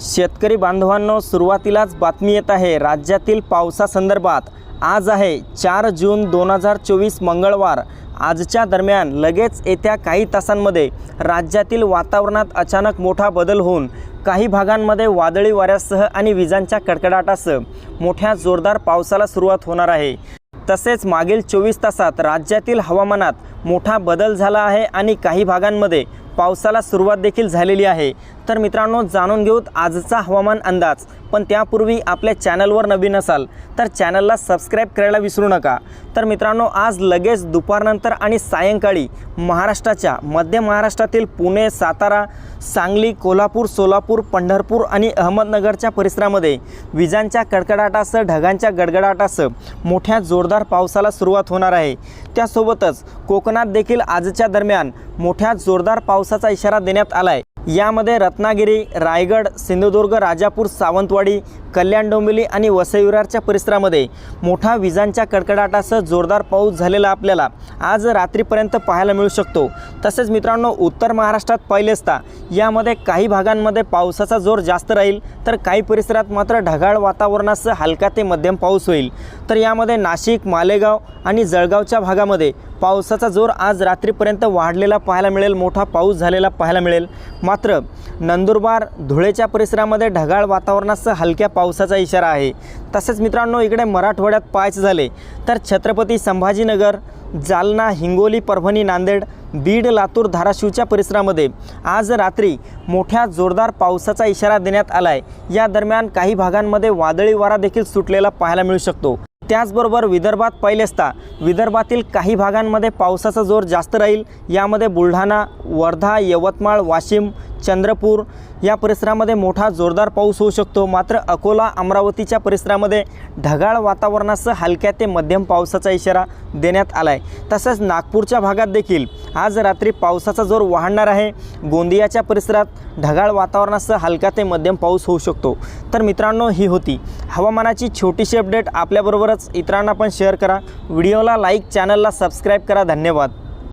शेतकरी बांधवांनो सुरुवातीलाच बातमी येत आहे. राज्यातील पावसासंदर्भात आज आहे चार जून दोन हजार चोवीस मंगळवार. आजच्या दरम्यान लगेच येत्या काही तासांमध्ये राज्यातील वातावरणात अचानक मोठा बदल होऊन काही भागांमध्ये वादळी वाऱ्यासह आणि विजांच्या कडकडाटासह मोठ्या जोरदार पावसाला सुरुवात होणार आहे. तसेच मागील चोवीस तासात राज्यातील हवामानात मोठा बदल झाला आहे आणि काही भागांमध्ये पावसाला सुरुवात देखील झालेली आहे. तर मित्रांनो जाणून घेऊत आजचा हवामान अंदाज. पण त्यापूर्वी आपल्या चॅनलवर नवीन असाल तर चॅनलला सबस्क्राईब करायला विसरू नका. तर मित्रांनो आज लगेच दुपारनंतर आणि सायंकाळी महाराष्ट्राच्या मध्य महाराष्ट्रातील पुणे सातारा सांगली कोल्हापूर सोलापूर पंढरपूर आणि अहमदनगरच्या परिसरामध्ये विजांच्या कडकडाटासह ढगांच्या गडगडाटासह मोठ्या जोरदार पावसाला सुरुवात होणार आहे. त्यासोबतच कोकणात देखील आजच्या दरम्यान मोठ्या जोरदार पावसाचा इशारा देण्यात आला आहे यामध्ये रत्नागिरी रायगड सिंधुदुर्ग राजापूर सावंतवाडी कल्याण डोंबिवली आणि वसईविरारच्या परिसरामध्ये मोठा विजांच्या कडकडाटासह जोरदार पाऊस झालेला आपल्याला आज रात्रीपर्यंत पाहायला मिळू शकतो. तसेच मित्रांनो उत्तर महाराष्ट्रात पाहिले असता यामध्ये काही भागांमध्ये पावसाचा जोर जास्त राहील तर काही परिसरात मात्र ढगाळ वातावरणासह हलका ते मध्यम पाऊस होईल. तर यामध्ये नाशिक मालेगाव आणि जळगावच्या भागामध्ये पावसाचा जोर आज रात्रीपर्यंत वाढलेला पाहायला मिळेल. मोठा पाऊस झालेला पाहायला मिळेल. मात्र नंदुरबार धुळेच्या परिसरामध्ये ढगाळ वातावरणासह हलक्या पावसाचा इशारा आहे. तसेच मित्रांनो इकडे मराठवाड्यात पाहायचे झाले तर छत्रपती संभाजीनगर जालना हिंगोली परभणी नांदेड बीड लातूर धाराशिवच्या परिसरामध्ये आज रात्री मोठ्या जोरदार पावसाचा इशारा देण्यात आला आहे या दरम्यान काही भागांमध्ये वादळी वारा देखील सुटलेला पाहायला मिळू शकतो. त्याचबरोबर विदर्भात पहिले असता विदर्भातील काही भागांमध्ये पावसाचा जोर जास्त राहील. यामध्ये बुलढाणा वर्धा यवतमाळ वाशिम चंद्रपूर. या परिसरामध्ये मोठा जोरदार पाऊस होऊ शकतो. मात्र अकोला अमरावतीच्या परिसरामध्ये ढगाळ वातावरणासह हलक्या ते मध्यम पावसाचा इशारा देण्यात आला आहे तसंच नागपूरच्या भागात देखील आज रात्री पावसाचा जोर वाढणार आहे. गोंदियाच्या परिसरात ढगाळ वातावरणासह हलका ते मध्यम पाऊस होऊ शकतो. तर मित्रांनो ही होती हवामानाची छोटीशी अपडेट. आपल्याबरोबरच इतरांना पण शेअर करा. व्हिडिओला लाईक चॅनलला सबस्क्राईब करा. धन्यवाद.